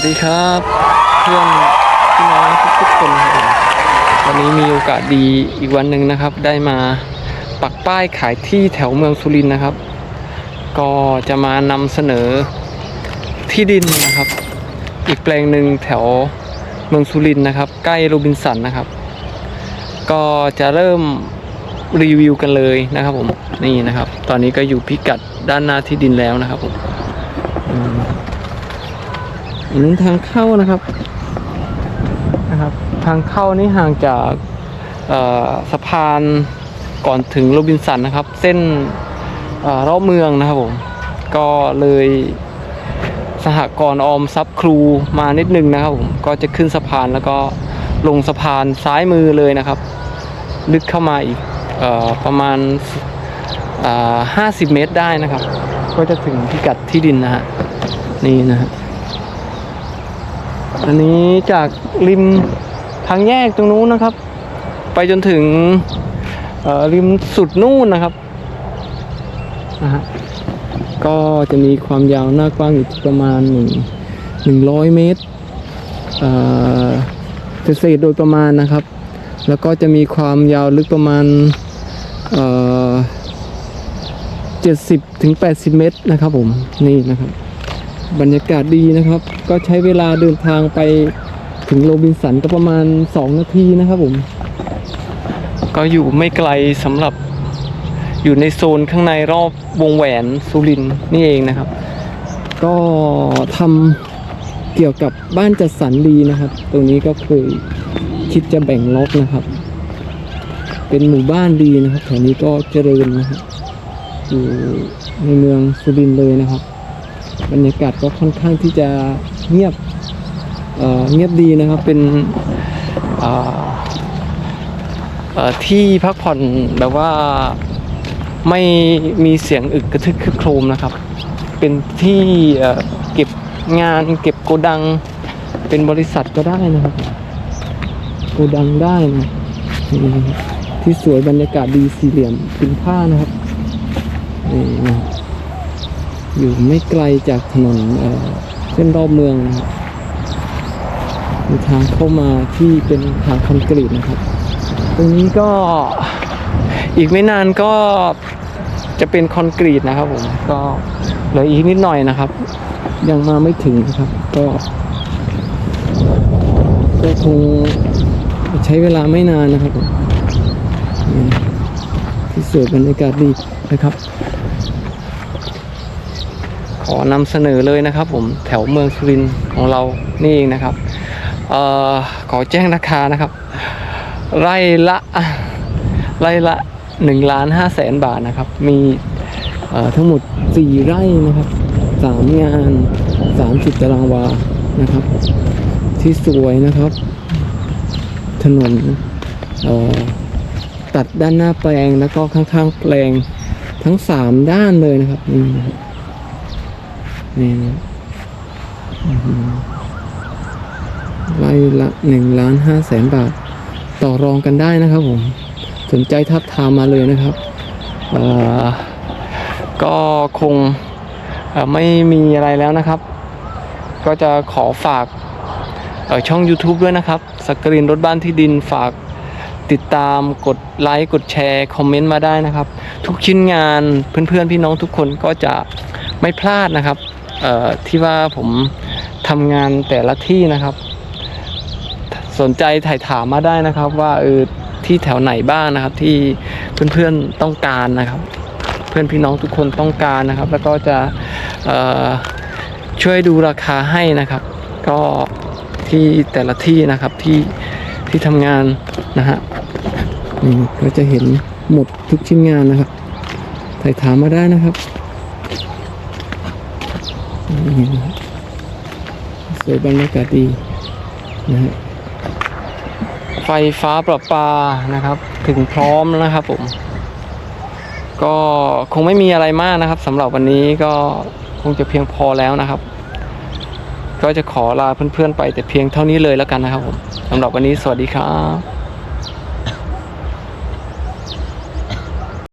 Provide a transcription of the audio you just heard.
วัสดีครับ เพื่อนพี่น้องทุกๆคนครับวันนี้มีโอกาสดีอีกวันหนึ่งนะครับ ได้มาปักป้ายขายที่แถวเมืองสุรินทร์นะครับ ก็จะมานำเสนอที่ดินนะครับ อีกแปลงหนึ่งแถวเมืองสุรินทร์นะครับ ใกล้โรบินสันนะครับ ก็จะเริ่มรีวิวกันเลยนะครับผมนี่นะครับ ตอนนี้ก็อยู่พิกัดด้านหน้าที่ดินแล้วนะครับผม อันนี้ทางเข้านะครับนะครับ ทางเข้านี่ห่างจากสะพานก่อนถึงโรบินสันนะครับ เส้นอรอบเมืองนะครับผมก็เลยสหกรณ์ออมทรัพย์ครูมานิดนึงนะครับผมก็จะขึ้นสะพานแล้วก็ลงสะพานซ้ายมือเลยนะครับ ลึกเข้ามาอีกอประมาณห้าสิบเมตรได้นะครับ ก็จะถึงพิกัดที่ดินนะฮะนี่นะฮะ อันนี้จากริมทางแยกตรงนู้นนะครับ ไปจนถึงริมสุดนู่นนะครับนะฮะก็จะมีความยาวหน้ากว้างอยู่ประมาณหนึ่งหนึ่งร้อยเมตรเอ่อเศษโดยประมาณนะครับ แล้วก็จะมีความยาวลึกประมาณเจ็ดสิบถึงแปดสิบเมตรนะครับผมนี่นะครับ บรรยากาศดีนะครับ ก็ใช้เวลาเดินทางไปถึงโรบินสันก็ประมาณ 2 นาทีนะครับผม ก็อยู่ไม่ไกลสำหรับอยู่ในโซนข้างในรอบวงแหวนสุรินทร์นี่เองนะครับ ก็ทำเกี่ยวกับบ้านจัดสรรดีนะครับ ตรงนี้ก็เคยคิดจะแบ่งล็อกนะครับ เป็นหมู่บ้านดีนะครับแถวนี้ก็เจริญนะครับอยู่ในเมืองสุรินทร์เลยนะครับ บรรยากาศก็ค่อนข้างที่จะเงียบเเงียบดีนะครับเป็นที่พักผ่อนแบบว่าไม่มีเสียงอึกกระทึกคึกโครมนะครับ เป็นที่เก็บงานเก็บโกดังเป็นบริษัทก็ได้นะครับ โกดังได้นะที่สวยบรรยากาศดีสี่เหลี่ยมเป็นผ้านะครับนี่นะ อยู่ไม่ไกลจากถนนเส้นรอบเมืองมีทางเข้ามาที่เป็นทางคอนกรีตนะครับ ตรงนี้ก็อีกไม่นานก็จะเป็นคอนกรีตนะครับผมก็เหลืออีกนิดหน่อยนะครับ ยังมาไม่ถึงนะครับ ก็ก็คงใช้เวลาไม่นานนะครับผมนี่ที่สวยบรรยากาศดีนะครับ อนำเสนอเลยนะครับ ผมแถวเมืองสุรินทร์ของเรานี่เองนะครับเอ่อขอแจ้งราคานะครับ ไร่ละไร่ละ1ล้าน5แสนบาทนะครับ มีเอ่อทั้งหมด4ไร่นะครับสามงาน30ตารางวานะครับ ที่สวยนะครับ ถนนเอ่อตัดด้านหน้าแปลงแล้วก็ข้างๆแปลงทั้ง3ด้านเลยนะครับนี่นะครับ นี่นะไร่ละหนึ่งล้านห้าแสนบาท ต่อรองกันได้นะครับผม สนใจทับทามมาเลยนะครับ ก็คงไม่มีอะไรแล้วนะครับ ก็จะขอฝากช่อง YouTube ด้วยนะครับ สกรีนรถบ้านที่ดินฝากติดตามกดไลค์กดแชร์คอมเมนต์มาได้นะครับ ทุกชิ้นงานเพื่อนๆ พี่น้องทุกคนก็จะไม่พลาดนะครับ ที่ว่าผมทำงานแต่ละที่นะครับ สนใจถ่ายถามมาได้นะครับว่าเออที่แถวไหนบ้างนะครับ ที่เพื่อนๆต้องการนะครับ เพื่อนพี่น้องทุกคนต้องการนะครับ แล้วก็จะช่วยดูราคาให้นะครับ ก็ที่แต่ละที่นะครับที่ที่ทำงานนะฮะก็จะเห็นหมดทุกชิ้นงานนะครับถ่ายถามมาได้นะครับ สวยบรรยากาศดีนะฮะไฟฟ้าประปานะครับ ถึงพร้อมแล้วนะครับผม ก็คงไม่มีอะไรมากนะครับสำหรับวันนี้ก็คงจะเพียงพอแล้วนะครับ ก็จะขอลาเพื่อนๆไปแต่เพียงเท่านี้เลยแล้วกันนะครับผมสำหรับวันนี้สวัสดีครับ